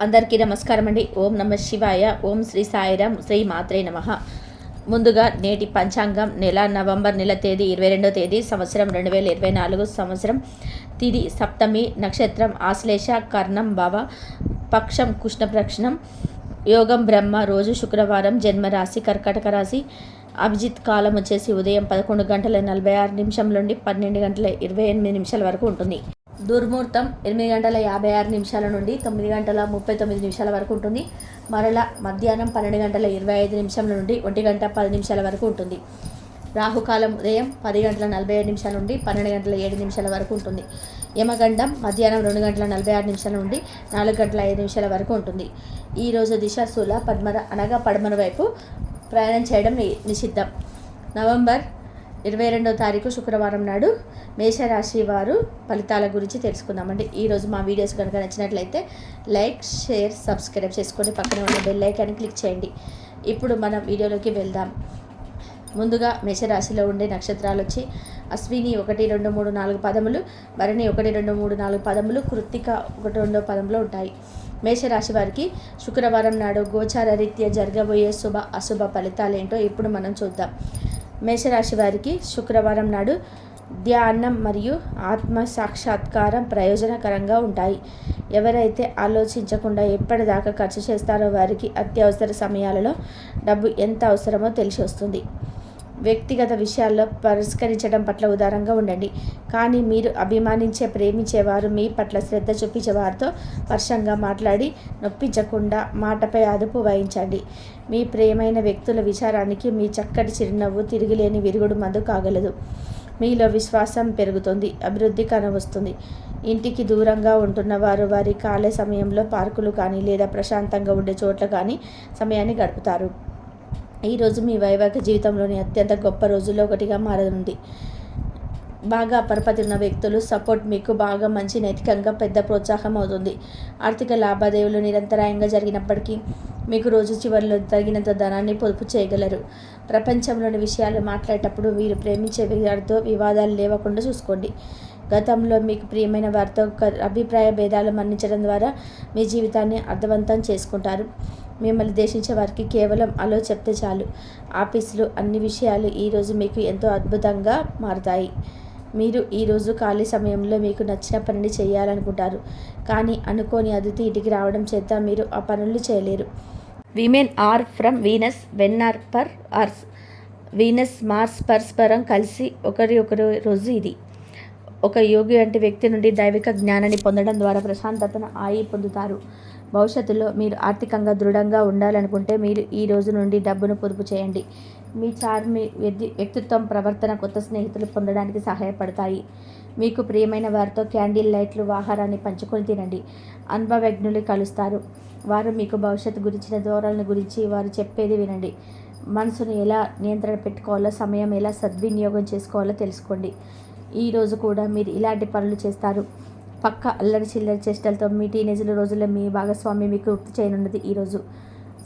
అందరికీ నమస్కారం అండి ఓం నమ శివాయ ఓం శ్రీ సాయిరామ్ శ్రీ మాత్రే నమ. ముందుగా నేటి పంచాంగం నెల నవంబర్ నెల తేదీ ఇరవై రెండో తేదీ సంవత్సరం రెండు వేల ఇరవై నాలుగు సంవత్సరం తిది సప్తమి నక్షత్రం ఆశ్లేష కర్ణం భవ పక్షం కృష్ణప్రక్షణం యోగం బ్రహ్మ రోజు శుక్రవారం జన్మరాశి కర్కటక రాశి అభిజిత్ కాలం వచ్చేసి ఉదయం పదకొండు గంటల నలభై ఆరు నిమిషం నుండి పన్నెండు గంటల ఇరవై ఎనిమిది నిమిషాల వరకు ఉంటుంది. దుర్ముహూర్తం ఎనిమిది గంటల యాభై ఆరు నిమిషాల నుండి తొమ్మిది గంటల ముప్పై తొమ్మిది నిమిషాల వరకు ఉంటుంది. మరల మధ్యాహ్నం పన్నెండు గంటల ఇరవై ఐదు నిమిషాల నుండి ఒంటి గంట పది నిమిషాల వరకు ఉంటుంది. రాహుకాలం ఉదయం పది గంటల నలభై ఏడు నిమిషాల నుండి పన్నెండు గంటల ఏడు నిమిషాల వరకు ఉంటుంది. యమగండం మధ్యాహ్నం రెండు గంటల నలభై ఆరు నిమిషాల నుండి నాలుగు గంటల ఐదు నిమిషాల వరకు ఉంటుంది. ఈరోజు దిశ శూల పద్మర అనగా పడమర వైపు ప్రయాణం చేయడం ని- నిషిద్ధం. నవంబర్ ఇరవై రెండవ తారీఖు శుక్రవారం నాడు మేషరాశి వారు ఫలితాల గురించి తెలుసుకుందామండి. ఈరోజు మా వీడియోస్ కనుక నచ్చినట్లయితే లైక్ షేర్ సబ్స్క్రైబ్ చేసుకొని పక్కన ఉన్న బెల్ ఐకాన్ని క్లిక్ చేయండి. ఇప్పుడు మనం వీడియోలోకి వెళ్దాం. ముందుగా మేషరాశిలో ఉండే నక్షత్రాలు వచ్చి అశ్విని ఒకటి రెండు మూడు నాలుగు పదములు భరణి ఒకటి రెండు మూడు నాలుగు పదములు కృత్తిక ఒకటి రెండో పదంలో ఉంటాయి. మేషరాశి వారికి శుక్రవారం నాడు గోచార రీత్యా జరగబోయే శుభ అశుభ ఫలితాలు ఏంటో ఇప్పుడు మనం చూద్దాం. మేషరాశి వారికి శుక్రవారం నాడు ధ్యానం మరియు ఆత్మ సాక్షాత్కారం ప్రయోజనకరంగా ఉంటాయి. ఎవరైతే ఆలోచించకుండా ఎప్పటిదాకా ఖర్చు చేస్తారో వారికి అత్యవసర సమయాలలో డబ్బు ఎంత అవసరమో తెలిసి వస్తుంది. వ్యక్తిగత విషయాల్లో పరిష్కరించడం పట్ల ఉదారంగా ఉండండి. కానీ మీరు అభిమానించే ప్రేమించేవారు మీ పట్ల శ్రద్ధ చూపించేవారితో వర్షంగా మాట్లాడి నొప్పించకుండా మాటపై అదుపు వహించండి. మీ ప్రేమైన వ్యక్తుల విచారానికి మీ చక్కటి చిరునవ్వు తిరిగిలేని విరుగుడు మందు కాగలదు. మీలో విశ్వాసం పెరుగుతుంది అభివృద్ధి కనవస్తుంది ఇంటికి దూరంగా ఉంటున్న వారు వారి ఖాళీ సమయంలో పార్కులు కానీ లేదా ప్రశాంతంగా ఉండే చోట్ల కానీ సమయాన్ని గడుపుతారు. ఈరోజు మీ వైవాహిక జీవితంలోని అత్యంత గొప్ప రోజుల్లో ఒకటిగా మారనుంది. బాగా పరపతి ఉన్న వ్యక్తులు సపోర్ట్ మీకు బాగా మంచి నైతికంగా పెద్ద ప్రోత్సాహం అవుతుంది. ఆర్థిక లావాదేవీలు నిరంతరాయంగా జరిగినప్పటికీ మీకు రోజు చివరిలో తగినంత ధనాన్ని పొదుపు చేయగలరు. ప్రపంచంలోని విషయాలు మాట్లాడేటప్పుడు మీరు ప్రేమించే వారితో వివాదాలు లేవకుండా చూసుకోండి. గతంలో మీకు ప్రియమైన వారితో అభిప్రాయ భేదాలు మన్నించడం ద్వారా మీ జీవితాన్ని అర్థవంతం చేసుకుంటారు. మిమ్మల్ని దేశించే వారికి కేవలం అలో చెప్తే చాలు. ఆఫీసులు అన్ని విషయాలు ఈరోజు మీకు ఎంతో అద్భుతంగా మారుతాయి. మీరు ఈరోజు ఖాళీ సమయంలో మీకు నచ్చిన పనిని చేయాలనుకుంటారు. కానీ అనుకోని అతిథి ఇంటికి రావడం చేత మీరు ఆ పనులు చేయలేరు. Women are from Venus men are from Mars Venus Mars పరస్పరం కలిసి ఒకరి ఒకరి రోజు ఇది. ఒక యోగి వంటి వ్యక్తి నుండి దైవిక జ్ఞానాన్ని పొందడం ద్వారా ప్రశాంతతను ఆయి పొందుతారు. భవిష్యత్తులో మీరు ఆర్థికంగా దృఢంగా ఉండాలనుకుంటే మీరు ఈ రోజు నుండి డబ్బును పొదుపు చేయండి. మీ చార్మి వ్యక్తి- వ్యక్తిత్వం ప్రవర్తన కొత్త స్నేహితులు పొందడానికి సహాయపడతాయి. మీకు ప్రియమైన వారితో క్యాండిల్ లైట్లు ఆహారాన్ని పంచుకొని తినండి. అనుభవజ్ఞులు కలుస్తారు. వారు మీకు భవిష్యత్తు గురించిన దూరాలను గురించి వారు చెప్పేది వినండి. మనసును ఎలా నియంత్రణ పెట్టుకోవాలో సమయం ఎలా సద్వినియోగం చేసుకోవాలో తెలుసుకోండి. ఈరోజు కూడా మీరు ఇలాంటి పనులు చేస్తారు. పక్క అల్లరి చిల్లరి చేష్టలతో మీ టీనేజ్ల రోజుల్లో మీ భాగస్వామి మీకు గుర్తు చేయనున్నది ఈరోజు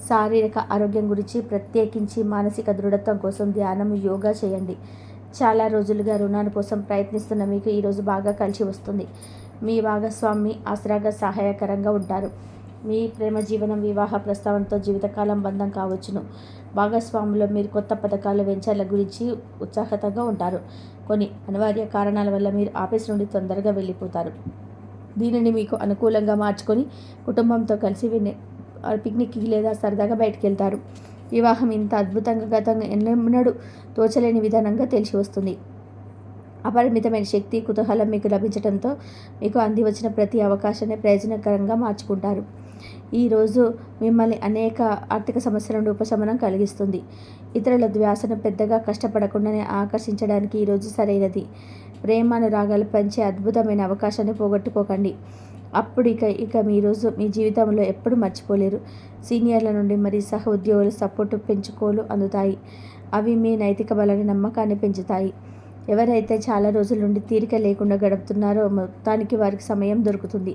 శారీరక ఆరోగ్యం గురించి ప్రత్యేకించి మానసిక దృఢత్వం కోసం ధ్యానం యోగా చేయండి. చాలా రోజులుగా రుణాల కోసం ప్రయత్నిస్తున్న మీకు ఈరోజు బాగా కలిసి వస్తుంది. మీ భాగస్వామి ఆసరాగా సహాయకరంగా ఉంటారు. మీ ప్రేమ జీవనం వివాహ ప్రస్తావనతో జీవితకాలం బంధం కావచ్చును. భాగస్వాములో మీరు కొత్త పథకాలు వెంచర్ల గురించి ఉత్సాహతంగా ఉంటారు. కొన్ని అనివార్య కారణాల వల్ల మీరు ఆఫీస్ నుండి తొందరగా వెళ్ళిపోతారు. దీనిని మీకు అనుకూలంగా మార్చుకొని కుటుంబంతో కలిసి విని పిక్నిక్కి లేదా సరదాగా బయటికి వెళ్తారు వివాహం ఇంత అద్భుతంగా గతంగా ఎన్నెన్నడూ తోచలేని విధానంగా తెలిసి వస్తుంది. అపరిమితమైన శక్తి కుతూహలం మీకు లభించడంతో మీకు అంది వచ్చిన ప్రతి అవకాశాన్ని ప్రయోజనకరంగా మార్చుకుంటారు. ఈరోజు మిమ్మల్ని అనేక ఆర్థిక సమస్యల నుండి ఉపశమనం కలిగిస్తుంది. ఇతరుల ధ్యాసను పెద్దగా కష్టపడకుండానే ఆకర్షించడానికి ఈరోజు సరైనది. ప్రేమానురాగాలు పెంచే అద్భుతమైన అవకాశాన్ని పోగొట్టుకోకండి. అప్పుడు ఇక ఇక మీరోజు మీ జీవితంలో ఎప్పుడు మర్చిపోలేరు. సీనియర్ల నుండి మరి సహ ఉద్యోగుల సపోర్టు పెంచుకోలు అందుతాయి. అవి మీ నైతిక బలాన్ని నమ్మకాన్ని పెంచుతాయి. ఎవరైతే చాలా రోజుల నుండి తీరిక లేకుండా గడుపుతున్నారో మొత్తానికి వారికి సమయం దొరుకుతుంది.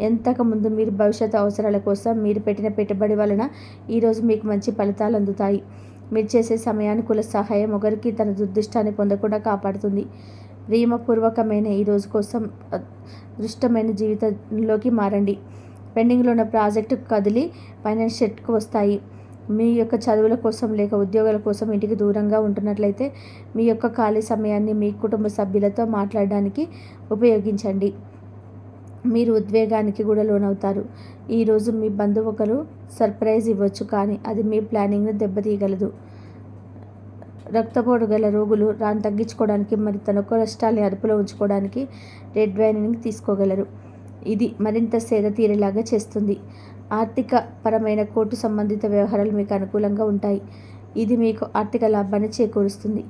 ఎంతకుముందు మీరు భవిష్యత్ అవసరాల కోసం మీరు పెట్టిన పెట్టుబడి వలన ఈరోజు మీకు మంచి ఫలితాలు అందుతాయి. మీరు చేసే సమయానుకూల సహాయం ఒకరికి తన దుర్దిష్టాన్ని పొందకుండా కాపాడుతుంది. ప్రేమపూర్వకమైన ఈ రోజు కోసం అదృష్టమైన జీవితంలోకి మారండి. పెండింగ్లో ఉన్న ప్రాజెక్టు కదిలి ఫైనాన్స్ షెట్కు వస్తాయి. మీ యొక్క చదువుల కోసం లేక ఉద్యోగాల కోసం ఇంటికి దూరంగా ఉంటున్నట్లయితే మీ యొక్క ఖాళీ సమయాన్ని మీ కుటుంబ సభ్యులతో మాట్లాడడానికి ఉపయోగించండి. మీరు ఉద్వేగానికి కూడా లోనవుతారు. ఈరోజు మీ బంధువు ఒకరు సర్ప్రైజ్ ఇవ్వచ్చు కానీ అది మీ ప్లానింగ్ను దెబ్బతీయగలదు. రక్తపోటు గల రోగులు రాను తగ్గించుకోవడానికి మరి తన కొలెస్ట్రాల్ని అదుపులో ఉంచుకోవడానికి రెడ్ వైనింగ్ తీసుకోగలరు. ఇది మరింత సేద తీరేలాగా చేస్తుంది. ఆర్థిక పరమైన కోర్టు సంబంధిత వ్యవహారాలు మీకు అనుకూలంగా ఉంటాయి. ఇది మీకు ఆర్థిక లాభాన్ని చేకూరుస్తుంది.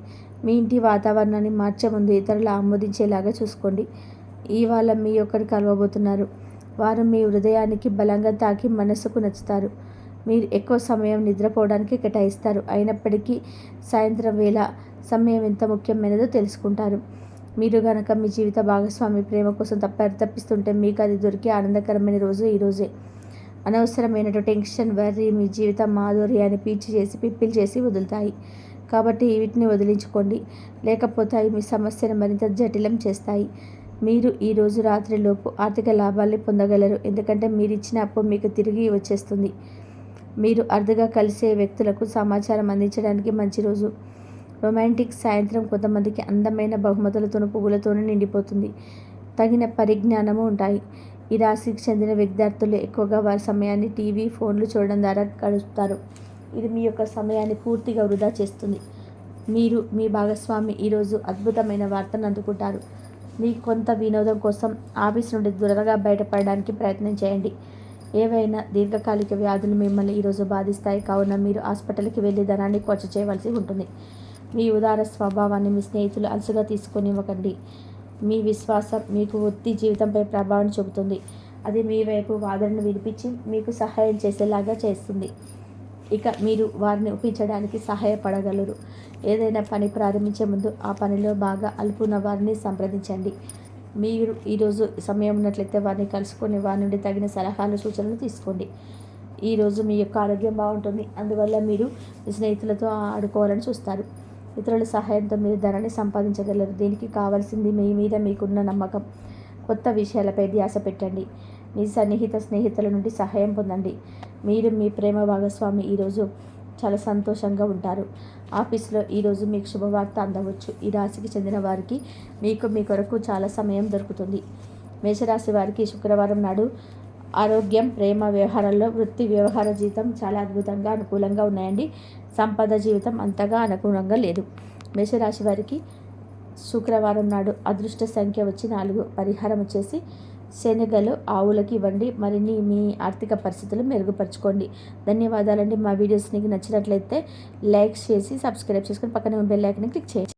మీ ఇంటి వాతావరణాన్ని మార్చే ముందు ఇతరులు ఆమోదించేలాగా చూసుకోండి. ఇవాళ మీ ఒకరు కలవబోతున్నారు. వారు మీ హృదయానికి బలంగా తాకి మనసుకు నచ్చుతారు. మీరు ఎక్కువ సమయం నిద్రపోవడానికి కేటాయిస్తారు. అయినప్పటికీ సాయంత్రం వేళ సమయం ఎంత ముఖ్యమైనదో తెలుసుకుంటారు. మీరు గనక మీ జీవిత భాగస్వామి ప్రేమ కోసం తప్ప తప్పిస్తుంటే మీకు అది దొరికే ఆనందకరమైన రోజు ఈరోజే అనవసరమైన టెన్షన్ వర్రీ మీ జీవిత మాధుర్యాన్ని పీచి చేసి పిప్పిల్ చేసి వదులుతాయి. కాబట్టి వీటిని వదిలించుకోండి. లేకపోతే అవి మీ సమస్యను మరింత జటిలం చేస్తాయి. మీరు ఈ రోజు రాత్రిలోపు ఆర్థిక లాభాల్ని పొందగలరు. ఎందుకంటే మీరు ఇచ్చిన అప్పు మీకు తిరిగి వచ్చేస్తుంది. మీరు అరుదుగా కలిసే వ్యక్తులకు సమాచారం అందించడానికి మంచి రోజు. రొమాంటిక్ సాయంత్రం కొంతమందికి అందమైన బహుమతులతోనూ పువ్వులతోనూ నిండిపోతుంది. తగిన పరిజ్ఞానము ఉంటాయి. ఈ రాశికి చెందిన విద్యార్థులు ఎక్కువగా వారి సమయాన్ని టీవీ ఫోన్లు చూడడం ద్వారా గడుపుతారు. ఇది మీ యొక్క సమయాన్ని పూర్తిగా వృధా చేస్తుంది. మీరు మీ భాగస్వామి ఈరోజు అద్భుతమైన వార్తను అందుకుంటారు. మీకు కొంత వినోదం కోసం ఆఫీస్ నుండి దూరంగా బయటపడడానికి ప్రయత్నం చేయండి. ఏవైనా దీర్ఘకాలిక వ్యాధులు మిమ్మల్ని ఈరోజు బాధిస్తాయి. కావున మీరు హాస్పిటల్కి వెళ్ళి ధనాన్ని ఖర్చు చేయవలసి ఉంటుంది. మీ ఉదార స్వభావాన్ని మీ స్నేహితులు అలసుగా తీసుకొనివ్వకండి. మీ విశ్వాసం మీకు వృత్తి జీవితంపై ప్రభావం చూపుతుంది. అది మీ వైపు వాదనను వినిపించి మీకు సహాయం చేసేలాగా చేస్తుంది. ఇక మీరు వారిని ఒప్పించడానికి సహాయపడగలరు. ఏదైనా పని ప్రారంభించే ముందు ఆ పనిలో బాగా అలుపున్న వారిని సంప్రదించండి. మీరు ఈరోజు సమయం ఉన్నట్లయితే వారిని కలుసుకొని వారి నుండి తగిన సలహాలు సూచనలు తీసుకోండి. ఈరోజు మీ యొక్క ఆరోగ్యం బాగుంటుంది. అందువల్ల మీరు స్నేహితులతో ఆడుకోవాలని చూస్తారు. ఇతరుల సహాయంతో మీరు ధనాన్ని సంపాదించగలరు. దీనికి కావాల్సింది మీ మీద మీకున్న నమ్మకం. కొత్త విషయాలపై ధ్యాస పెట్టండి. మీ సన్నిహిత స్నేహితుల నుండి సహాయం పొందండి. మీరు మీ ప్రేమ భాగస్వామి ఈరోజు చాలా సంతోషంగా ఉంటారు. ఆఫీస్లో ఈరోజు మీకు శుభవార్త అందవచ్చు. ఈ రాశికి చెందిన వారికి మీకు మీ కొరకు చాలా సమయం దొరుకుతుంది. మేషరాశి వారికి శుక్రవారం నాడు ఆరోగ్యం ప్రేమ వ్యవహారాల్లో వృత్తి వ్యవహార జీవితం చాలా అద్భుతంగా అనుకూలంగా ఉన్నాయండి. సంపద జీవితం అంతగా అనుకూలంగా లేదు. మేషరాశి వారికి శుక్రవారం నాడు అదృష్ట సంఖ్య వచ్చి నాలుగు. పరిహారం వచ్చేసి శనగలు ఆవులకి ఇవ్వండి. మరిన్ని మీ ఆర్థిక పరిస్థితులు మెరుగుపరచుకోండి. ధన్యవాదాలండి. మా వీడియోస్ నీకు నచ్చినట్లయితే లైక్ చేసి సబ్స్క్రైబ్ చేసుకొని పక్కన బెల్ ఐకన్ క్లిక్ చేయండి.